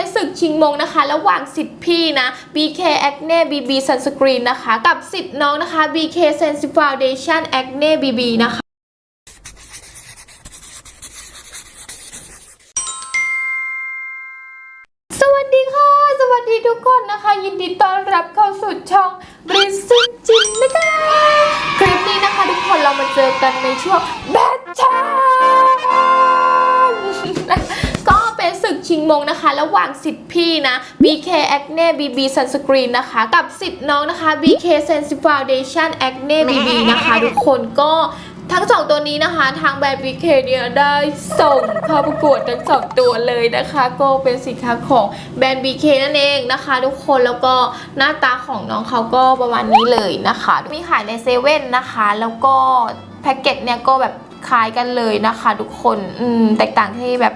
็นศึกชิงมงนะคะ ระหว่างสิทธิ์พี่นะ BK Acne BB Sunscreen นะคะ กับสิทธิ์น้องนะคะ BK Sensitive Foundation Acne BB นะคะสวัสดีค่ะสวัสดีทุกคนนะคะ ยินดีต้อนรับเข้าสู่ช่องริสุทธิ์จินนะคะ คลิปนี้นะคะทุกคนเรามาเจอกันในช่วงแบทชา มงนะคะ ระหว่างสิทธิพี่นะ BK Acne BB Sunscreen นะคะ กับสิทธิน้องนะคะ BK Sensitive Foundation Acne BB นะคะ ทุกคนก็ทั้งสองตัวนี้นะคะ ทางแบรนด์ BK เนี่ยได้ส่งเข้าประกวดทั้งสองตัวเลยนะคะ ก็เป็นสินค้าของแบรนด์ BK นั่นเองนะคะ ทุกคนแล้วก็หน้าตาของน้องเขาก็ประมาณนี้เลยนะคะ มีขายในเซเว่นนะคะ แล้วก็แพ็กเกจเนี่ยก็แบบคล้ายกันเลยนะคะ ทุกคนอืมแตกต่างที่แบบ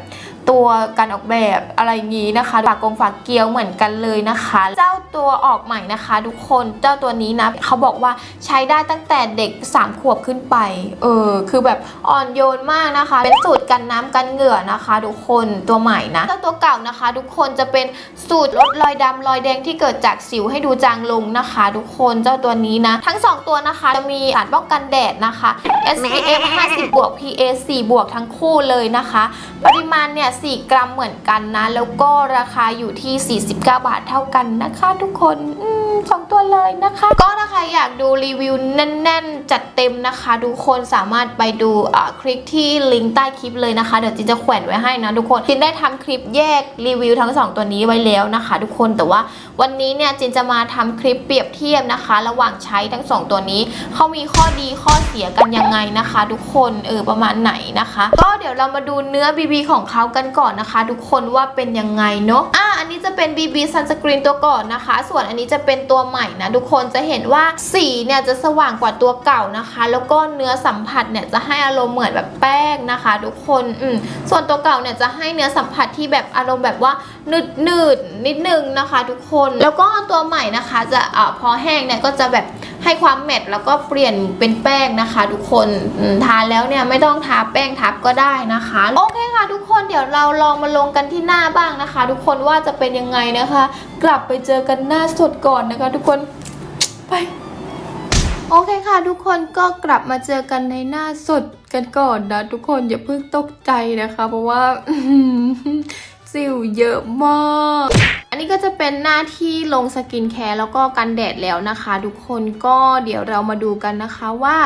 ตัวการออกแบบอะไรงนี้นะคะฝากกงฝากเกียวเหมือนกันเลยนะคะ เจ้าตัวออกใหม่นะคะ ทุกคนเจ้าตัวนี้นะเขาบอกว่าใช้ได้ตั้งแต่เด็ก 3 ขวบขึ้นไปเออคือแบบอ่อนโยนมากนะคะ เป็นสูตรกันน้ำกันเหงื่อนะคะ ทุกคนตัวใหม่นะเจ้าตัวเก่านะคะ ทุกคนจะเป็นสูตรลดรอยดำรอยแดงที่เกิดจากสิวให้ดูจางลงนะคะ ทุกคนเจ้าตัวนี้นะ ทั้ง 2 ตัวนะคะจะมีสารป้องกันแดดนะคะ SPF 50บวก PA 4บวกทั้งคู่เลยนะคะ ปริมาณเนี่ย4 กรัมเหมือนกันนะ แล้วก็ราคาอยู่ที่ 49 บาทเท่ากันนะคะทุกคนอื สองตัวเลยนะคะ ก็ถ้าใครอยากดูรีวิวแน่น ๆ จัดเต็มนะคะทุกคนสามารถไปดูอ่าคลิกที่ลิงก์ใต้คลิปเลยนะคะ เดี๋ยวจินจะแขวนไว้ให้นะทุกคนจินได้ทำคลิปแยกรีวิวทั้งสองตัวนี้ไว้แล้วนะคะ ทุกคนแต่ว่าวันนี้เนี่ยจินจะมาทำคลิปเปรียบเทียบนะคะ ระหว่างใช้ทั้งสองตัวนี้เขามีข้อดีข้อเสียกันยังไงนะคะ ทุกคนเออประมาณไหนนะคะ ก็เดี๋ยวเรามาดูเนื้อ BB ของเขากันก่อนนะคะ ทุกคนว่าเป็นยังไงเนาะอะอันนี้จะเป็น BB sunscreen ตัวก่อนนะคะ ส่วนอันนี้จะเป็นตัวใหม่นะทุกคนจะเห็นว่าสีเนี่ยจะสว่างกว่าตัวเก่านะคะ แล้วก็เนื้อสัมผัสเนี่ยจะให้อารมณ์เหมือนแบบแป้งนะคะ ทุกคนอืมส่วนตัวเก่าเนี่ยจะให้เนื้อสัมผัสที่แบบอารมณ์แบบว่าหนืดหนืดนิดนึงนะคะ ทุกคนแล้วก็ตัวใหม่นะคะ จะอ่าพอแห้งเนี่ยก็จะแบบ ให้ความแมตต์แล้วก็เปลี่ยนเป็นแป้งนะคะ ทุกคนทาแล้วเนี่ยไม่ต้องทาแป้งทับก็ได้นะคะโอเคค่ะทุกคนเดี๋ยวเราลองมาลงกันที่หน้าบ้างนะคะ ทุกคนว่าจะเป็นยังไงนะคะ กลับไปเจอกันหน้าสดก่อนนะคะ ทุกคนไปโอเคค่ะ ทุกคนก็กลับมาเจอกันในหน้าสดกันก่อนนะ ทุกคนอย่าเพิ่งตกใจนะคะ เพราะว่า สิวเยอะมาก อันนี้ก็จะเป็นหน้าที่ลงสกินแคร์แล้วก็กันแดดแล้วนะคะ ทุกคนก็เดี๋ยวเรามาดูกันนะคะว่า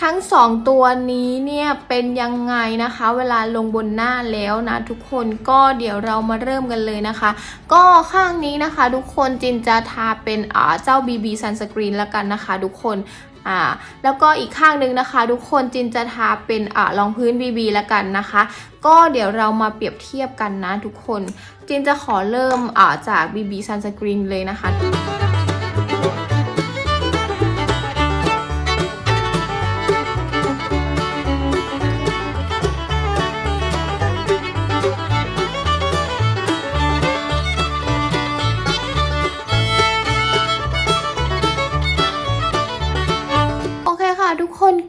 ทั้งสองตัวนี้เนี่ยเป็นยังไงนะคะ เวลาลงบนหน้าแล้วนะ ทุกคนก็เดี๋ยวเรามาเริ่มกันเลยนะคะ ก็ข้างนี้นะคะ ทุกคนจินจะทาเป็นอ่าเจ้า BB Sunscreen แล้วกันนะคะ ทุกคน อ่าแล้วก็อีกข้างหนึงนะคะ ทุกคนจินจะทาเป็นอ่ารองพื้น BB แล้วกันนะคะ ก็เดี๋ยวเรามาเปรียบเทียบกันนะทุกคนจินจะขอเริ่มอ่าจาก BB Sunscreen เลยนะคะ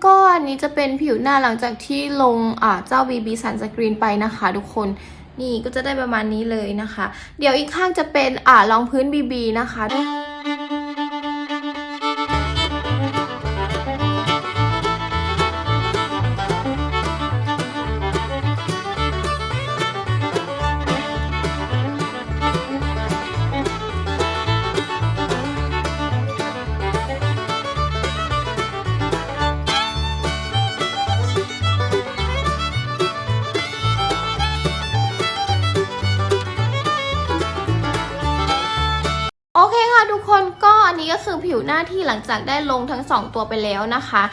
ก็อันนี้จะเป็นผิวหน้าหลังจากที่ลงอ่าเจ้า BB Sunscreen ไปนะคะทุกคนนี่ก็จะได้ประมาณนี้เลยนะคะ เดี๋ยวอีกข้างจะเป็นอ่ารองพื้น BB นะคะ คค่ะทุกคนก็อันนี้ก็คือผิวหน้าที่หลังจากได้ลงทั้ง 2 ตัวไปแล้วนะคะ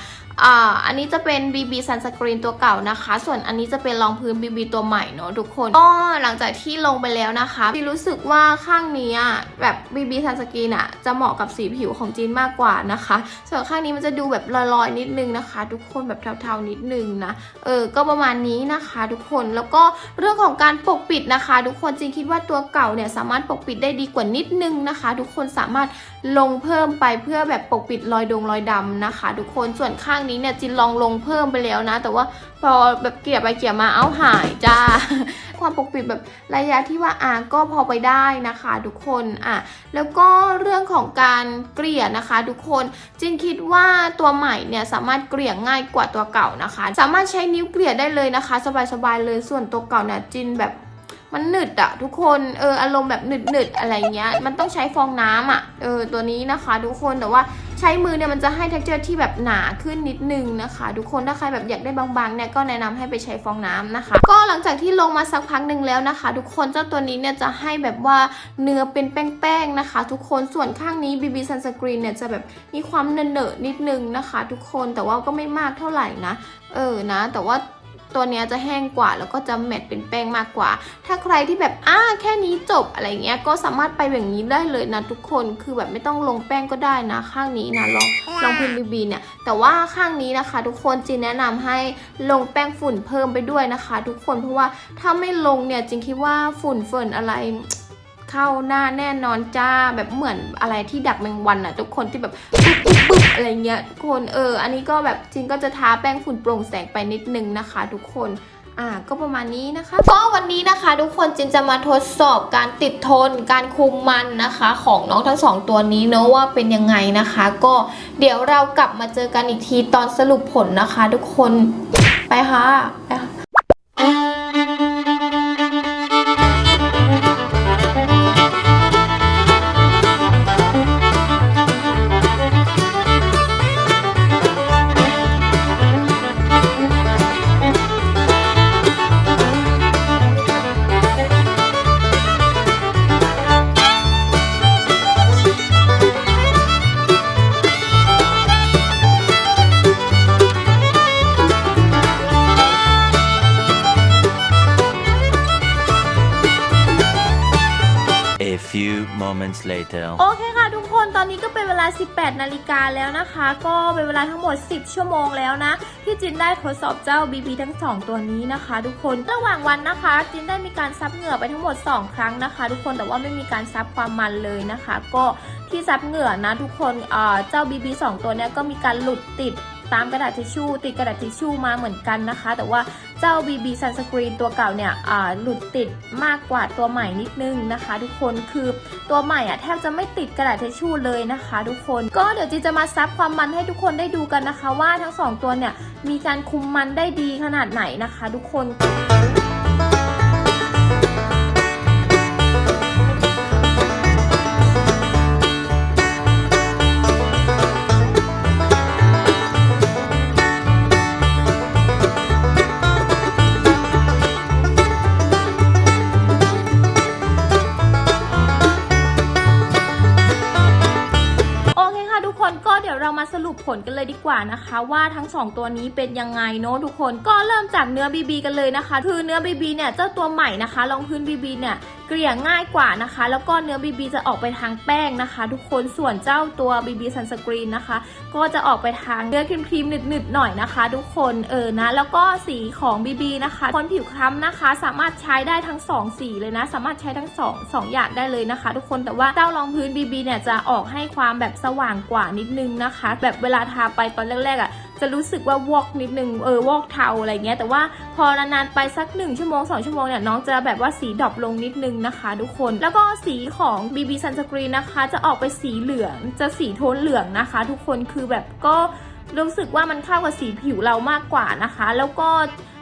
อ่าอันนี้จะเป็น BB Sunscreen ตัวเก่านะคะ ส่วนอันนี้จะเป็นรองพื้น BB ตัวใหม่เนอะทุกคนก็หลังจากที่ลงไปแล้วนะคะพี่รู้สึกว่าข้างนี้แบบ BB Sunscreen อะจะเหมาะกับสีผิวของจีนมากกว่านะคะ ส่วนข้างนี้มันจะดูแบบลอยๆนิดนึงนะคะ ทุกคนแบบเทาๆนิดนึงนะเออก็ประมาณนี้นะคะ ทุกคนแล้วก็เรื่องของการปกปิดนะคะ ทุกคนจริงคิดว่าตัวเก่าเนี่ยสามารถปกปิดได้ดีกว่านิดนึงนะคะ ทุกคนสามารถลงเพิ่มไปเพื่อแบบปกปิดรอยดงรอยดำนะคะ ทุกคนส่วนข้างนี้เนี่ยจินลองลงเพิ่มไปแล้วนะ แต่ว่าพอแบบเกลี่ยไปเกลี่ยมาเอ้าหายจ้า ความปกปิดแบบระยะที่ว่าอะก็พอไปได้นะคะทุกคนอะแล้วก็เรื่องของการเกลี่ยนะคะ ทุกคนจินคิดว่าตัวใหม่เนี่ยสามารถเกลี่ยง่ายกว่าตัวเก่านะคะ สามารถใช้นิ้วเกลี่ยได้เลยนะคะ สบายๆเลยส่วนตัวเก่าเนี่ยจินแบบ มันหนึดอะทุกคนเอออารมณ์แบบหนึดหนึดอะไรเงี้ย มันต้องใช้ฟองน้ำอะเออตัวนี้นะคะ ทุกคนแต่ว่าใช้มือเนี่ยมันจะให้ t e x t อร์ที่แบบหนาขึ้นนิดนึงนะคะ ทุกคนถ้าใครแบบอยากได้บางๆเนี่ยก็แนะนำให้ไปใช้ฟองน้ำนะคะ ก็หลังจากที่ลงมาสักพักหนึ่งแล้วนะคะ ทุกคนเจ้าตัวนี้เนี่ยจะให้แบบว่าเนื้อเป็นแป้งๆนะคะ ทุกคนส่วนข้างนี้ BB Sunscreen เนี่ยจะแบบมีความเนอะๆนิดนึงนะคะ ทุกคนแต่ว่าก็ไม่มากเท่าไหร่นะ เออนะ แต่ว่า ตัวเนี้ยจะแห้งกว่าแล้วก็จะแมตต์เป็นแป้งมากกว่า ถ้าใครที่แบบอ้าแค่นี้จบอะไรเงี้ยก็สามารถไปแบบนี้ได้เลยนะทุกคนคือแบบไม่ต้องลงแป้งก็ได้นะข้างนี้นะลองลองพิมพ์บีบีเนี่ยแต่ว่าข้างนี้นะคะ ทุกคนจีนแนะนำให้ลงแป้งฝุ่นเพิ่มไปด้วยนะคะ ทุกคนเพราะว่าถ้าไม่ลงเนี่ยจริงคิดว่าฝุ่นเฟินอะไร เข้าหน้าแน่นอนจ้าแบบเหมือนอะไรที่ดักแมงวันอะทุกคนที่แบบปึ๊บปึ๊บปึ๊บอะไรเงี้ยทุกคนเออ อันนี้ก็แบบจริงก็จะทาแป้งฝุ่นโปร่งแสงไปนิดนึงนะคะ ทุกคนอ่าก็ประมาณนี้นะคะ ก็วันนี้นะคะ ทุกคนจินจะมาทดสอบการติดทนการคุมมันนะคะ ของน้องทั้งสองตัวนี้เนอะว่าเป็นยังไงนะคะ ก็เดี๋ยวเรากลับมาเจอกันอีกทีตอนสรุปผลนะคะ ทุกคนไปค่ะไปค่ะ girl โอเคค่ะทุกคนตอนนี้ก็เป็นเวลา 18 นาฬิกาแล้วนะคะ ก็เป็นเวลาทั้งหมด 10 ชั่วโมงแล้วนะ ที่จินได้ทดสอบเจ้า BB ทั้ง 2 ตัวนี้นะคะ ทุกคนระหว่างวันนะคะ จินได้มีการซับเหงื่อไปทั้งหมด 2 ครั้งนะคะ ทุกคนแต่ว่าไม่มีการซับความมันเลยนะคะ ก็ที่ซับเหงื่อนะทุกคนเออเจ้า BB 2 ตัวเนี้ยก็มีการหลุดติดตามกระดาษทิชชู่ติดกระดาษทิชชู่มาเหมือนกันนะคะ แต่ว่า เจ้า BB Sunscreen ตัวเก่าเนี่ยหลุดติดมากกว่าตัวใหม่นิดนึงนะคะ ทุกคนคือตัวใหม่อะแทบจะไม่ติดกระดาษทิชชู่เลยนะคะ ทุกคนก็เดี๋ยวจีจะมาซับความมันให้ทุกคนได้ดูกันนะคะ ว่าทั้งสองตัวเนี่ยมีการคุมมันได้ดีขนาดไหนนะคะ ทุกคน นะคะว่าทั้ง 2 ตัวนี้เป็นยังไงเนาะทุกคนก็เริ่มจากเนื้อบีบีกันเลยนะคะ คือเนื้อบีบีเนี่ยเจ้าตัวใหม่นะคะรองพื้นบีบีเนี่ย เกลี่ยง่ายกว่านะคะ แล้วก็เนื้อ BB จะออกไปทางแป้งนะคะ ทุกคนส่วนเจ้าตัว BB Sunscreen นนะคะ ก็จะออกไปทางเนื้อครีมๆหนึดๆหน่อยนะคะ ทุกคนเออนะ แล้วก็สีของ BB นะคะ คนผิวคล้ำนะคะ สามารถใช้ได้ทั้ง 2 สีเลยนะ สามารถใช้ทั้ง 2 2 อย่างได้เลยนะคะ ทุกคนแต่ว่าเจ้ารองพื้น BB เนี่ยจะออกให้ความแบบสว่างกว่านิดนึงนะคะ แบบเวลาทาไปตอนแรกๆอะ จะรู้สึกว่าวอกนิดนึงเออวอกเทาอะไรเงี้ยแต่ว่าพอนานๆไปสัก 1 ชั่วโมง 2 ชั่วโมงเนี่ยน้องจะแบบว่าสีดรอปลงนิดนึงนะคะทุกคน แล้วก็สีของ BB Sunscreen นะคะ จะออกไปสีเหลืองจะสีโทนเหลืองนะคะ ทุกคนคือแบบก็รู้สึกว่ามันเข้ากับสีผิวเรามากกว่านะคะ แล้วก็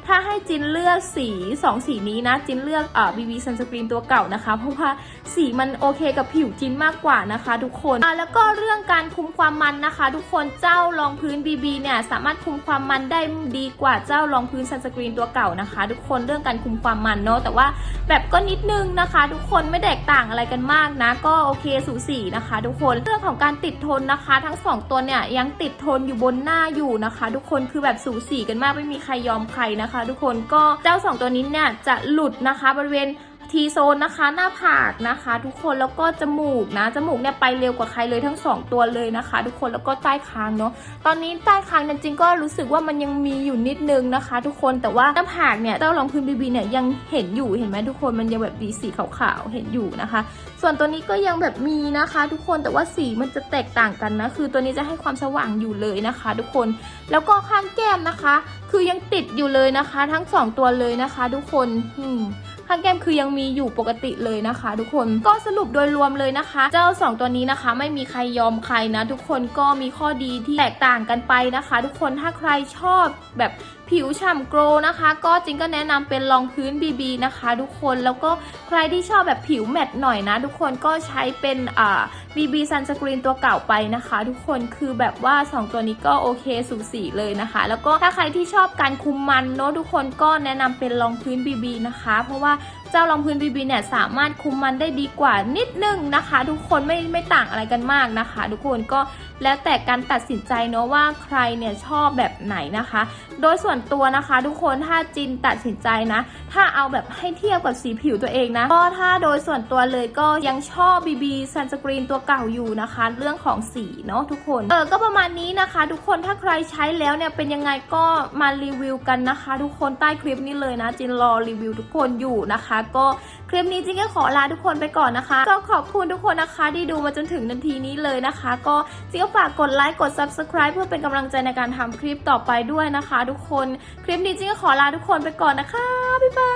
ถ้าให้จินเลือกสี2สีนี้นะ จินเลือกอ่อ BB Sunscreen ตัวเก่านะคะ เพราะว่าสีมันโอเคกับผิวจินมากกว่านะคะ ทุกคนอะแล้วก็เรื่องการคุมความมันนะคะ ทุกคนเจ้ารองพื้น BB เนี่ยสามารถคุมความมันได้ดีกว่าเจ้ารองพื้น Sunscreen ตัวเก่านะคะ ทุกคนเรื่องการคุมความมันเนาะแต่ว่าแบบก็นิดนึงนะคะ ทุกคนไม่แตกต่างอะไรกันมากนะ ก็โอเคสูสีนะคะ ทุกคนเรื่องของการติดทนนะคะ ทั้งสองตัวเนี่ยยังติดทนอยู่บนหน้าอยู่นะคะ ทุกคนคือแบบสูสีกันมากไม่มีใครยอมใครนะคะทุกคนก็เจ้าสองตัวนี้เนี่ยจะหลุดนะคะบริเวณทีโซนนะคะหน้าผากนะคะ ทุกคนแล้วก็จมูกนะจมูกเนี่ยไปเร็วกว่าใครเลยทั้งสองตัวเลยนะคะ ทุกคนแล้วก็ใต้คางเนาะตอนนี้ใต้คางจริงๆก็รู้สึกว่ามันยังมีอยู่นิดนึงนะคะ ทุกคนแต่ว่าหน้าผากเนี่ยเจ้ารองพื้นบีบีเนี่ยยังเห็นอยู่เห็นไหมทุกคนมันยังแบบมีสีขาวๆเห็นอยู่นะคะ ส่วนตัวนี้ก็ยังแบบมีนะคะ ทุกคนแต่ว่าสีมันจะแตกต่างกันนะคือตัวนี้จะให้ความสว่างอยู่เลยนะคะ ทุกคนแล้วก็ข้างแก้มนะคะ คือยังติดอยู่เลยนะคะ ทั้งสองตัวเลยนะคะ ทุกคนอืมข้างแก้มคือยังมีอยู่ปกติเลยนะคะ ทุกคนก็สรุปโดยรวมเลยนะคะ เจ้าสองตัวนี้นะคะ ไม่มีใครยอมใครนะ ทุกคนก็มีข้อดีที่แตกต่างกันไปนะคะ ทุกคนถ้าใครชอบแบบ ผิวฉ่ำโกรนะคะ ก็จริงก็แนะนำเป็นรองพื้น BB นะคะ ทุกคนแล้วก็ใครที่ชอบแบบผิวแมตต์หน่อยนะ ทุกคนก็ใช้เป็นอ่า BB Sunscreen ตัวเก่าไปนะคะ ทุกคนคือแบบว่า 2 ตัวนี้ก็โอเคสูสีเลยนะคะ แล้วก็ถ้าใครที่ชอบการคุมมันเนอะทุกคนก็แนะนำเป็นรองพื้น BB นะคะ เพราะว่า จ้ารองพื้นบีบีเนี่ยสามารถคุมมันได้ดีกว่านิดนึงนะคะ ทุกคนไม่ไม่ต่างอะไรกันมากนะคะ ทุกคนก็แล้วแต่การตัดสินใจเนาะว่าใครเนี่ยชอบแบบไหนนะคะ โดยส่วนตัวนะคะ ทุกคนถ้าจินตัดสินใจนะ ถ้าเอาแบบให้เทียบกับสีผิวตัวเองนะ ก็ถ้าโดยส่วนตัวเลยก็ยังชอบ BB ีซันสกรีนตัวเก่าอยู่นะคะ เรื่องของสีเนาะทุกคน เออ ก็ประมาณนี้นะคะ ทุกคนถ้าใครใช้แล้วเนี่ยเป็นยังไงก็มารีวิวกันนะคะ ทุกคนใต้คลิปนี้เลยนะจินรอรีวิวทุกคนอยู่นะคะ ก็คลิปนี้จริงก็ขอลาทุกคนไปก่อนนะคะ ก็ขอบคุณทุกคนนะคะที่ดูมาจนถึงนาทีนี้เลยนะคะ ก็จริงก็ฝากกดไลค์กด subscribe เพื่อเป็นกำลังใจในการทำคลิปต่อไปด้วยนะคะ ทุกคน คลิปนี้จริงก็ขอลาทุกคนไปก่อนนะคะ บ๊ายบา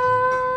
ย